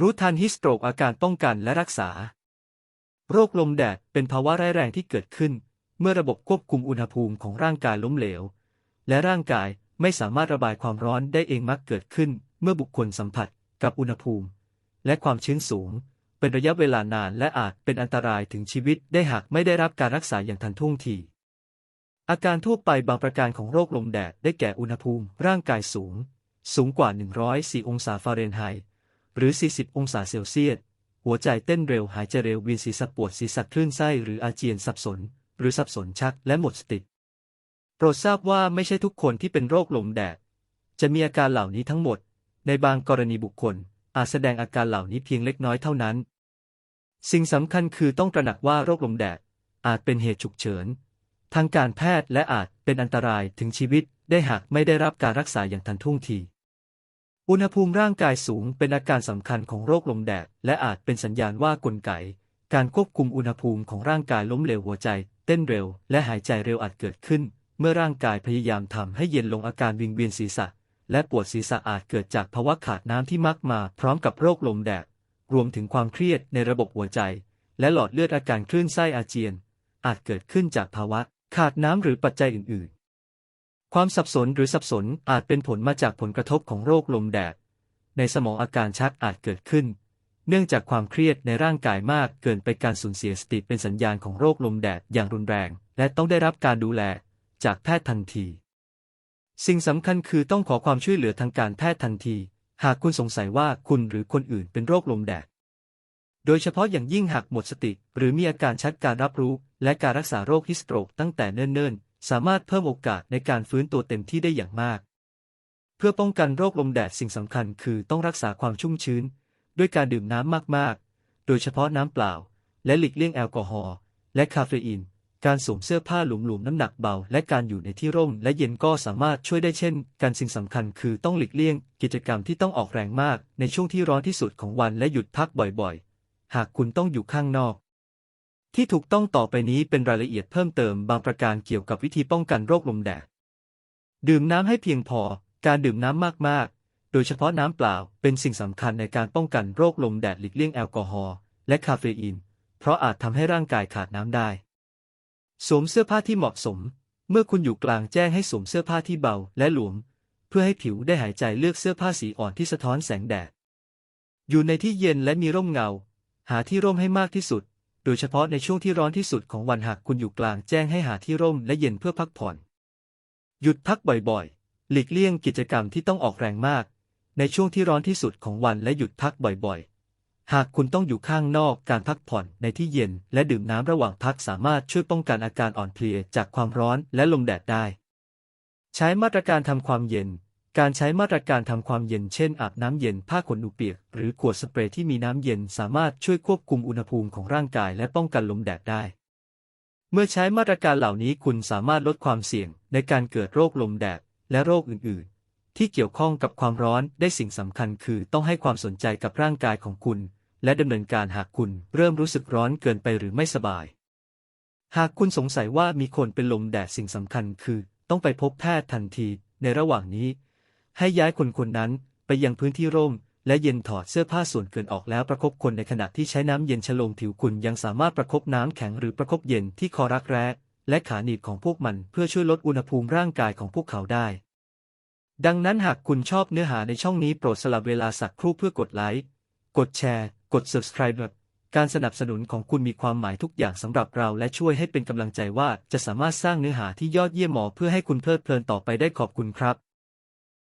รู้ทันฮิสโตรกอาการป้องกันและรักษา โรคลมแดดเป็นภาวะร้ายแรงที่เกิดขึ้น เมื่อระบบควบคุมอุณหภูมิของร่างกายล้มเหลว และร่างกายไม่สามารถระบายความร้อนได้เองมักเกิดขึ้น เมื่อบุคคลสัมผัสกับอุณหภูมิ และความชื้นสูง เป็นระยะเวลานานและอาจเป็นอันตรายถึงชีวิตได้หากไม่ได้รับการรักษาอย่างทันท่วงที อาการทั่วไปบางประการของโรคลมแดดได้แก่อุณหภูมิ ร่างกายสูง สูงกว่า 104 องศาฟาเรนไฮต์ หรือ 40 องศาเซลเซียส หัวใจเต้นเร็วหายใจเร็วเวียนศีรษะปวดศีรษะคลื่นไส้หรืออาเจียนสับสน หรือสับสนชักและหมดสติ โปรดทราบว่าไม่ใช่ทุกคนที่เป็นโรคลมแดด จะมีอาการเหล่านี้ทั้งหมด ในบางกรณีบุคคล อาจแสดงอาการเหล่านี้เพียงเล็กน้อยเท่านั้น สิ่งสำคัญคือต้องตระหนักว่าโรคลมแดดอาจเป็นเหตุฉุกเฉิน ทางการแพทย์และอาจเป็นอันตรายถึงชีวิตได้หากไม่ได้รับการรักษาอย่างทันท่วงที อุณหภูมิร่างกายสูงเป็นอาการสำคัญของโรคลมแดด และอาจเป็นสัญญาณว่ากลไก การควบคุมอุณหภูมิของร่างกายล้มเหลวหัวใจ เต้นเร็ว และหายใจเร็วอาจเกิดขึ้น เมื่อร่างกายพยายามทำให้เย็นลงอาการวิงเวียนศีรษะ และปวดศีรษะอาจเกิดจากภาวะขาดน้ำที่มักมา พร้อมกับโรคลมแดด รวมถึงความเครียดในระบบหัวใจ และหลอดเลือดอาการคลื่นไส้อาเจียน อาจเกิดขึ้นจากภาวะขาดน้ำหรือปัจจัยอื่น ความสับสนหรือสับสนอาจเป็นผลมาจากผลกระทบของโรคลมแดด ในสมองอาการชักอาจเกิดขึ้น เนื่องจากความเครียดในร่างกายมากเกินไปการสูญเสียสติเป็นสัญญาณของโรคลมแดดอย่างรุนแรง และต้องได้รับการดูแลจากแพทย์ทันที สิ่งสำคัญคือต้องขอความช่วยเหลือทางการแพทย์ทันที หากคุณสงสัยว่าคุณหรือคนอื่นเป็นโรคลมแดด โดยเฉพาะอย่างยิ่งหากหมดสติ หรือมีอาการชักการรับรู้ และการรักษาโรคฮิสโตรกตั้งแต่เนิ่นๆ สามารถเพิ่มโอกาสในการฟื้นตัวเต็มที่ได้อย่างมาก เพื่อป้องกันโรคลมแดดสิ่งสำคัญคือต้องรักษาความชุ่มชื้น ด้วยการดื่มน้ำมากๆ โดยเฉพาะน้ำเปล่า และหลีกเลี่ยงแอลกอฮอล์และคาเฟอีน การสวมเสื้อผ้าหลวมๆน้ำหนักเบา และการอยู่ในที่ร่ม และเย็นก็สามารถช่วยได้เช่นกันสิ่งสำคัญคือต้องหลีกเลี่ยง กิจกรรมที่ต้องออกแรงมากในช่วงที่ร้อนที่สุดของวันและหยุดพักบ่อยๆ หากคุณต้องอยู่ข้างนอก ที่ถูกต้องต่อไปนี้เป็นรายละเอียดเพิ่มเติมบางประการเกี่ยวกับวิธีป้องกันโรคลมแดด ดื่มน้ำให้เพียงพอ การดื่มน้ำมากๆ โดยเฉพาะน้ำเปล่าเป็นสิ่งสำคัญในการป้องกันโรคลมแดดหลีกเลี่ยงแอลกอฮอล์และคาเฟอีน เพราะอาจทำให้ร่างกายขาดน้ำได้ สวมเสื้อผ้าที่เหมาะสม เมื่อคุณอยู่กลางแจ้งให้สวมเสื้อผ้าที่เบาและหลวม เพื่อให้ผิวได้หายใจเลือกเสื้อผ้าสีอ่อนที่สะท้อนแสงแดด อยู่ในที่เย็นและมีร่มเงา หาที่ร่มให้มากที่สุด โดยเฉพาะในช่วงที่ร้อนที่สุดของวันหากคุณอยู่กลางแจ้งให้หาที่ร่มและเย็นเพื่อพักผ่อน หยุดพักบ่อยๆ หลีกเลี่ยงกิจกรรมที่ต้องออกแรงมาก ในช่วงที่ร้อนที่สุดของวันและหยุดพักบ่อยๆ หากคุณต้องอยู่ข้างนอกการพักผ่อนในที่เย็นและดื่มน้ำระหว่างพักสามารถช่วยป้องกันอาการอ่อนเพลียจากความร้อนและลมแดดได้ ใช้มาตรการทำความเย็น การใช้มาตรการทำความเย็นเช่นอาบน้ำเย็นผ้าขนหนูเปียก หรือขวดสเปรย์ที่มีน้ำเย็นสามารถช่วยควบคุมอุณหภูมิของร่างกายและป้องกันลมแดดได้ เมื่อใช้มาตรการเหล่านี้คุณสามารถลดความเสี่ยงในการเกิดโรคลมแดดและโรคอื่น ๆ ที่เกี่ยวข้องกับความร้อนได้สิ่งสำคัญคือต้องให้ความสนใจกับร่างกายของคุณ และดำเนินการหากคุณเริ่มรู้สึกร้อนเกินไปหรือไม่สบาย หากคุณสงสัยว่ามีคนเป็นลมแดดสิ่งสำคัญคือ ต้องไปพบแพทย์ทันที ในระหว่างนี้ ให้ย้ายคนคนนั้นไปยังพื้นที่ร่ม และเย็นถอดเสื้อผ้าส่วนเกินออกแล้วประคบคนในขณะที่ใช้น้ำเย็นชโลมผิวคุณยังสามารถประคบน้ำแข็งหรือประคบเย็นที่คอรักแร้และขาหนีบของพวกมันเพื่อช่วยลดอุณหภูมิร่างกายของพวกเขาได้ ดังนั้นหากคุณชอบเนื้อหาในช่องนี้โปรดสลับเวลาสักครู่เพื่อกดไลค์ กดแชร์ กด subscribe การสนับสนุนของคุณมีความหมายทุกอย่างสำหรับเราและช่วยให้เป็นกำลังใจว่าจะสามารถสร้างเนื้อหาที่ยอดเยี่ยมหมอเพื่อให้คุณเพลิดเพลินต่อไปได้ขอบคุณครับ